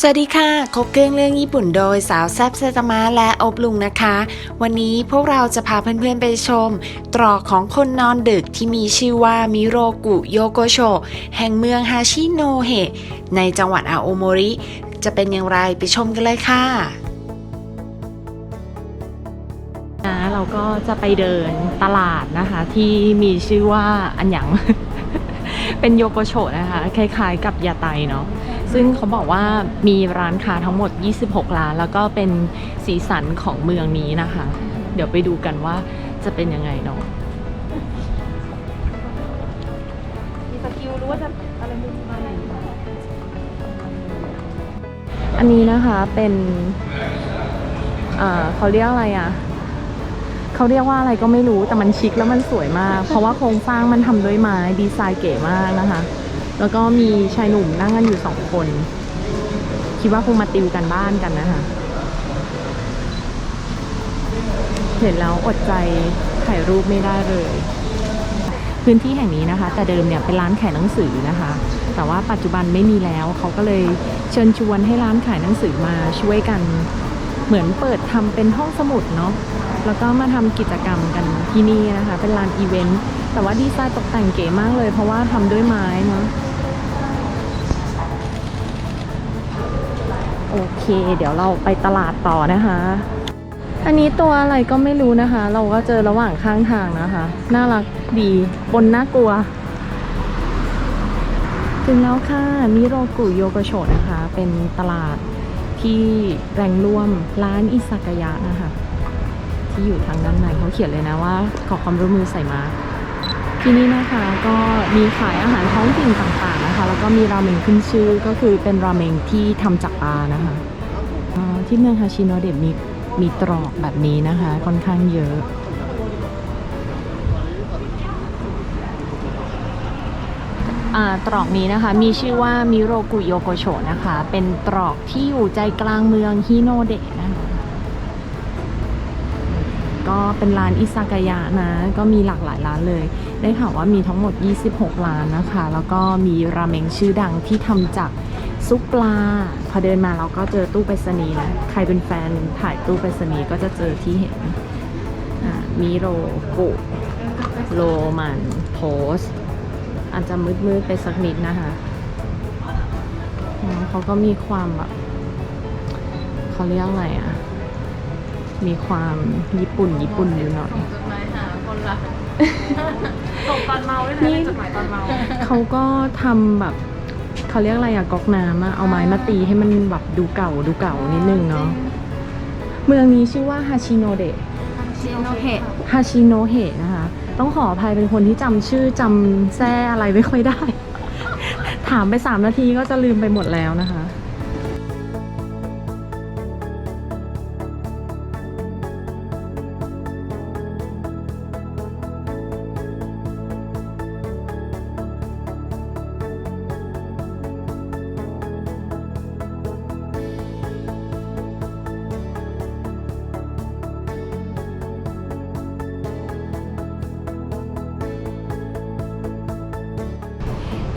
สวัสดีค่ะ คบเครื่องเรื่องญี่ปุ่นโดยสาวแซบเซตมะและอบลุงนะคะ วันนี้พวกเราจะพาเพื่อนๆไปชม ตรอกของคนนอนดึกที่มีชื่อว่ามิโรกุโยโกโชแห่งเมืองฮาชิโนเฮะในจังหวัดอาโอโมริ จะเป็นอย่างไรไปชมกันเลยค่ะนะเราก็จะไปเดินตลาดนะคะที่มีชื่อว่าอันหยัง เป็นโยโกโชนะคะ คล้ายๆ กับยาไตเนาะ ซึ่งเขาบอกว่ามีร้านค้าทั้งหมด 26 ร้าน แล้วก็เป็นสีสันของเมืองนี้นะคะ เดี๋ยวไปดูกันว่าจะเป็นยังไงเนาะมีสกิลรู้ว่าจะอะไรมุมอะไรอันนี้นะคะเป็นเอ่อเขาเรียกอะไรอะเขาเรียกว่าอะไรก็ไม่รู้แต่มันชิคแล้วมันสวยมาก เพราะว่าโครงสร้างมันทำด้วยไม้ดีไซน์เก๋มากนะคะ แล้วก็มีชายหนุ่มนั่งกันอยู่สองคน คิดว่าคงมาติวกันบ้านกันนะคะ เห็นแล้วอดใจถ่ายรูปไม่ได้เลย พื้นที่แห่งนี้นะคะ แต่เดิมเนี่ยเป็นร้านขายหนังสือนะคะ แต่ว่าปัจจุบันไม่มีแล้วเขาก็เลยเชิญชวนให้ร้านขายหนังสือมาช่วยกัน เหมือนเปิดทำเป็นห้องสมุดเนาะแล้วก็มาทำกิจกรรมกันที่นี่นะคะ เป็นลานอีเวนต์ แต่ว่าดีไซน์ตกแต่งเก๋มากเลย เพราะว่าทำด้วยไม้เนาะโอเค เดี๋ยวเราไปตลาดต่อนะคะ อันนี้ตัวอะไรก็ไม่รู้นะคะ เราก็เจอระหว่างข้างทางนะคะ น่ารักดีบนน่ากลัว ถึงแล้วค่ะ มิโรกุโยโกโชนะคะ เป็นตลาดที่แรงร่วมร้านอิซากายะนะคะ ที่อยู่ทางด้านในเขาเขียนเลยนะว่าขอความร่วมมือใส่มา ที่นี่นะคะก็มีขายอาหารท้องถิ่นต่างๆนะคะ แล้วก็มีราเมงขึ้นชื่อก็คือเป็นราเมงที่ทำจากปลานะคะอ่าที่เมืองฮาชิโนเดะมีมีตรอกแบบนี้นะคะ ค่อนข้างเยอะ ตรอกนี้นะคะมีชื่อว่ามิโรกุโยโกโชนะคะ เป็นตรอกที่อยู่ใจกลางเมืองฮิโนเดะนะ ก็เป็นร้านอิซากายะนะ ก็มีหลากหลายร้านเลย ได้ข่าวว่ามีทั้งหมด 26 ร้านนะคะ แล้วก็มีราเมงชื่อดังที่ทำจากซุปปลา พอเดินมาเราก็เจอตู้ไปรษณีย์นะ ใครเป็นแฟนถ่ายตู้ไปรษณีย์ก็จะเจอที่เห็นอ่ามิโรกุโรมันโพสอาจจะมืดๆไปสักนิดนะคะอืมเขาก็มีความแบบเขาเรียกอะไรอะ มีความญี่ปุ่นญี่ปุ่นอยู่หน่อยจดหมายหาคนรักส่งตอนเมาด้วยนะนี่จดหมายตอนเมาเขาก็ทำแบบเขาเรียกอะไรอะก๊อกน้ำอะเอาไม้มาตีให้มันแบบดูเก่าดูเก่านิดนึงเนาะเมืองนี้ชื่อว่าฮาชิโนเดะชิโนเฮะฮาชิโนเฮะนะคะ ต้องขออภัยเป็นคนที่จำชื่อจำแซ่อะไรไม่ค่อยได้ ถามไปสามนาทีก็จะลืมไปหมดแล้วนะคะ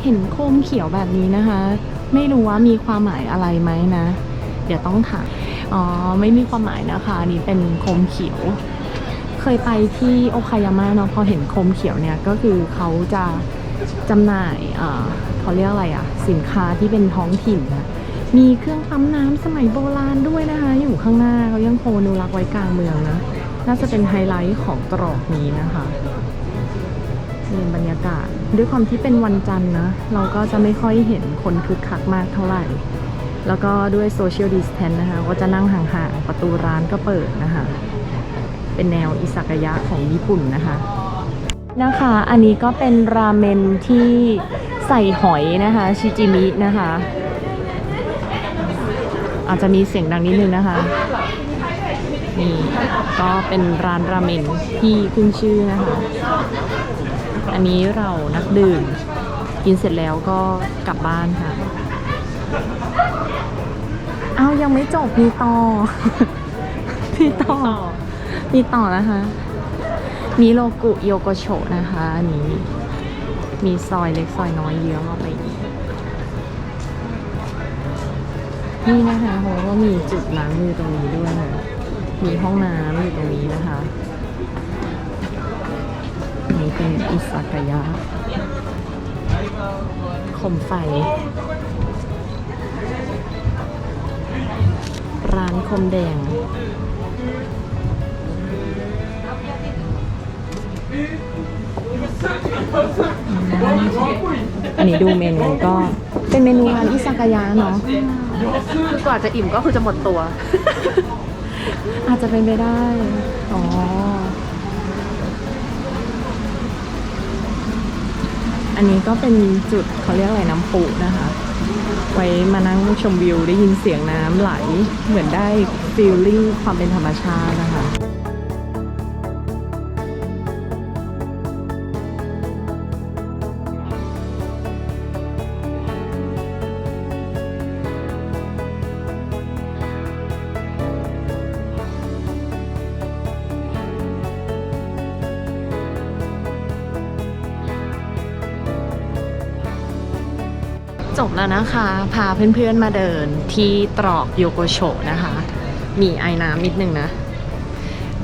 ห็นโคมเขียวแบบนี้นะคะ ไม่รู้ว่ามีความหมายอะไรไหมนะ เดี๋ยวต้องถามอ๋อไม่มีความหมายนะคะอันนี้เป็นโคมเขียว เคยไปที่โอคายาม่าเนาะพอเห็นโคมเขียวเนี่ยก็คือเขาจะจำหน่ายเขาเรียกอะไรอะสินค้าที่เป็นท้องถิ่นนะมีเครื่องปั๊มน้ำสมัยโบราณด้วยนะคะ อยู่ข้างหน้าเขายังคงอนุรักไว้กลางเมืองนะ น่าจะเป็นไฮไลท์ของตรอกนี้นะคะ นี่บรรยากาศ ด้วยความที่เป็นวันจันทร์นะ เราก็จะไม่ค่อยเห็นคนคึกคักมากเท่าไหร่ แล้วก็ด้วยโซเชียลดิสแทนนะคะ ก็จะนั่งห่างๆ ประตูร้านก็เปิดนะคะ เป็นแนวอิซากายะของญี่ปุ่นนะคะ นะคะ อันนี้ก็เป็นราเมนที่ใส่หอยนะคะ ชิจิมินะคะ อาจจะมีเสียงดังนิดนึงนะคะนี่ก็เป็นร้านราเมนที่ขึ้นชื่อนะคะ อันนี้เรานักดื่ม กินเสร็จแล้วก็กลับบ้านค่ะ เอายังไม่จบมีต่อ มีต่อ มีต่อนะคะ มีโลกุโยโกโชะนะคะอันนี้ มีซอยเล็กซอยน้อยเยอะมาไปอีกนี่นะคะเขาก็มีจุดล้างมือตรงนี้ด้วยนะมีห้องน้ำอยู่ตรงนี้นะคะ เป็นอิซากายะโคมไฟ ร้านคมแดง อันนี้ดูเมนูก็เป็นเมนูร้านอิซากายะเนาะคือกว่าจะอิ่มก็คือจะหมดตัว อาจจะเป็นไปได้ อ๋อ อันนี้ก็เป็นจุดเขาเรียกอะไรน้ำปุนะคะ ไว้มานั่งชมวิวได้ยินเสียงน้ำไหล เหมือนได้ฟีลลิ่งความเป็นธรรมชาตินะคะ จบแล้วนะคะ พาเพื่อนๆมาเดินที่ตรอกโยโกโชนะคะ มีไอ้น้ำนิดนึงนะ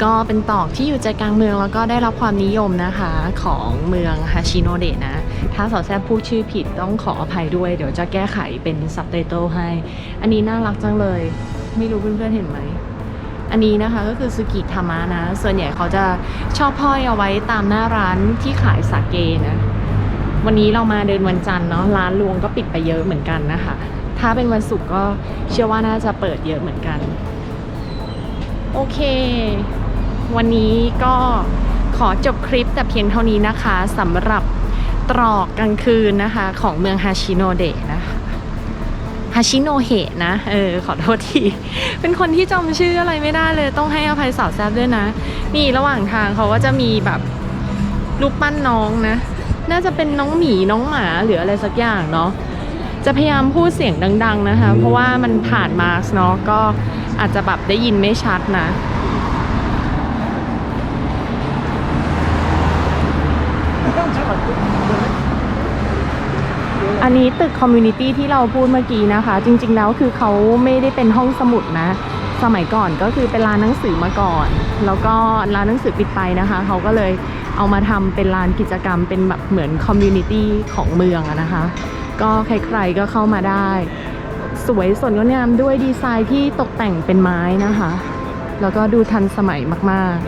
ก็เป็นตรอกที่อยู่ใจกลางเมืองแล้วก็ได้รับความนิยมนะคะของเมืองฮาชิโนเดะนะ ถ้าสอแซบพูดชื่อผิดต้องขออภัยด้วย เดี๋ยวจะแก้ไขเป็นซับไตเติลให้ อันนี้น่ารักจังเลย ไม่รู้เพื่อนๆเห็นไหมอันนี้นะคะก็คือสุกิธรรมะนะ ส่วนใหญ่เขาจะชอบห้อยเอาไว้ตามหน้าร้านที่ขายสาเกนะ วันนี้เรามาเดินวันจันทร์เนาะร้านรวงก็ปิดไปเยอะเหมือนกันนะคะ ถ้าเป็นวันศุกร์ก็เชื่อว่าน่าจะเปิดเยอะเหมือนกัน โอเค วันนี้ก็ขอจบคลิปแต่เพียงเท่านี้นะคะสำหรับตรอกกลางคืนนะคะ ของเมืองฮาชิโนเดะนะคะฮาชิโนเฮะนะ เออ ขอโทษที เป็นคนที่จำชื่ออะไรไม่ได้เลย ต้องให้อภัยสาวแซบด้วยนะ นี่ระหว่างทางเขาก็จะมีแบบรูปปั้นน้องนะ น่าจะเป็นน้องหมีน้องหมาหรืออะไรสักอย่างเนาะจะพยายามพูดเสียงดัง ๆนะคะ เพราะว่ามันผ่านมาร์กเนาะก็อาจจะแบบได้ยินไม่ชัดนะอันนี้ตึกคอมมูนิตี้ที่เราพูดเมื่อกี้นะคะ จริง ๆ แล้วคือเขาไม่ได้เป็นห้องสมุดนะ สมัยก่อนก็คือเป็นร้านหนังสือมาก่อน แล้วก็ร้านหนังสือปิดไปนะคะเขาก็เลยเอามาทำเป็นลานกิจกรรมเป็นแบบเหมือนคอมมูนิตี้ของเมืองอะนะคะ ก็ใครๆก็เข้ามาได้ สวยสดงดงามด้วยดีไซน์ที่ตกแต่งเป็นไม้นะคะ แล้วก็ดูทันสมัยมากๆ